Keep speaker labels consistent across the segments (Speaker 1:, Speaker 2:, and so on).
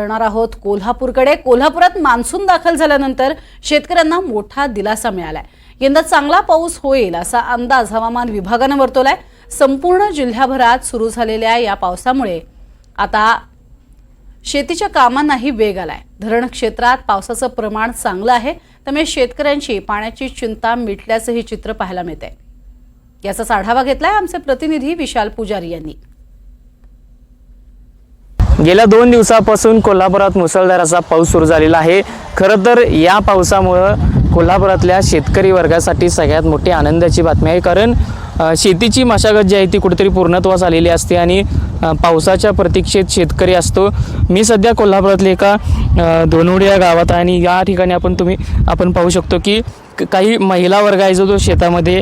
Speaker 1: करणार आहोत. कोल्हापूरकडे कोल्हापुरात मान्सून दाखल झाल्यानंतर शेतकऱ्यांना मोठा दिलासा मिळालाय. यंदा चांगला पाऊस होईल असा अंदाज हवामान विभागानं वर्तवलाय. संपूर्ण जिल्ह्याभरात सुरू झालेल्या या पावसामुळे आता शेतीच्या कामांनाही वेग आलाय. धरण क्षेत्रात पावसाचं प्रमाण चांगलं आहे त्यामुळे शेतकऱ्यांची पाण्याची चिंता मिटल्याचंही चित्र पाहायला मिळतंय. याचाच आढावा घेतलाय आमचे प्रतिनिधी विशाल पुजारी यांनी.
Speaker 2: गेल्या दोन दिवसापासून कोल्हापुरात मुसळधार असा पाऊस सुरू झालेला आहे. खरं तर या पावसामुळं कोल्हापुरातल्या शेतकरी वर्गासाठी सगळ्यात मोठी आनंदाची बातमी आहे. कारण शेतीची मशागत जी आहे ती कुठेतरी पूर्णत्वास आलेली असते आणि पावसाच्या प्रतीक्षेत शेतकरी असतो. मी सध्या कोल्हापुरातले एका अ, दोनवडी या गावात आहे आणि या ठिकाणी आपण तुम्ही आपण पाहू शकतो की काही महिला वर्ग आहे जो तो शेतामध्ये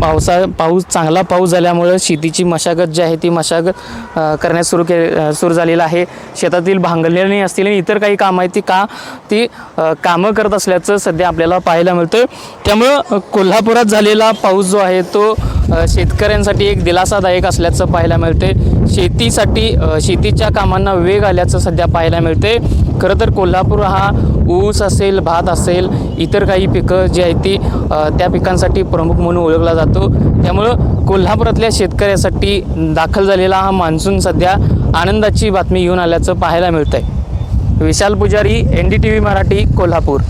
Speaker 2: पावसा पाऊस चांगला पाऊस झाल्यामुळं शेतीची मशागत जी आहे ती मशागत करण्यास सुरू के सुरू झालेलं आहे. शेतातील भांगलणी असतील आणि इतर काही कामं आहेत ती का ती कामं करत असल्याचं सध्या आपल्याला पाहायला मिळतं त्यामुळं कोल्हापुरात झालेला पाऊस जो आहे तो शेतकऱ्यांसाठी एक दिलासादायक असल्याचं पाहायला मिळते शेतीसाठी शेतीच्या कामांना वेग आल्याचं सध्या पाहायला मिळते खरं तर कोल्हापूर हा ऊस असेल भात असेल इतर काही पिकं जी आहेत ती त्या पिकांसाठी प्रमुख म्हणून ओळखला जातो. त्यामुळं कोल्हापुरातल्या शेतकऱ्यासाठी दाखल झालेला हा मान्सून सध्या आनंदाची बातमी घेऊन आल्याचं पाहायला मिळतं आहे Vishal Pujari N D T V Marathi Kolhapur.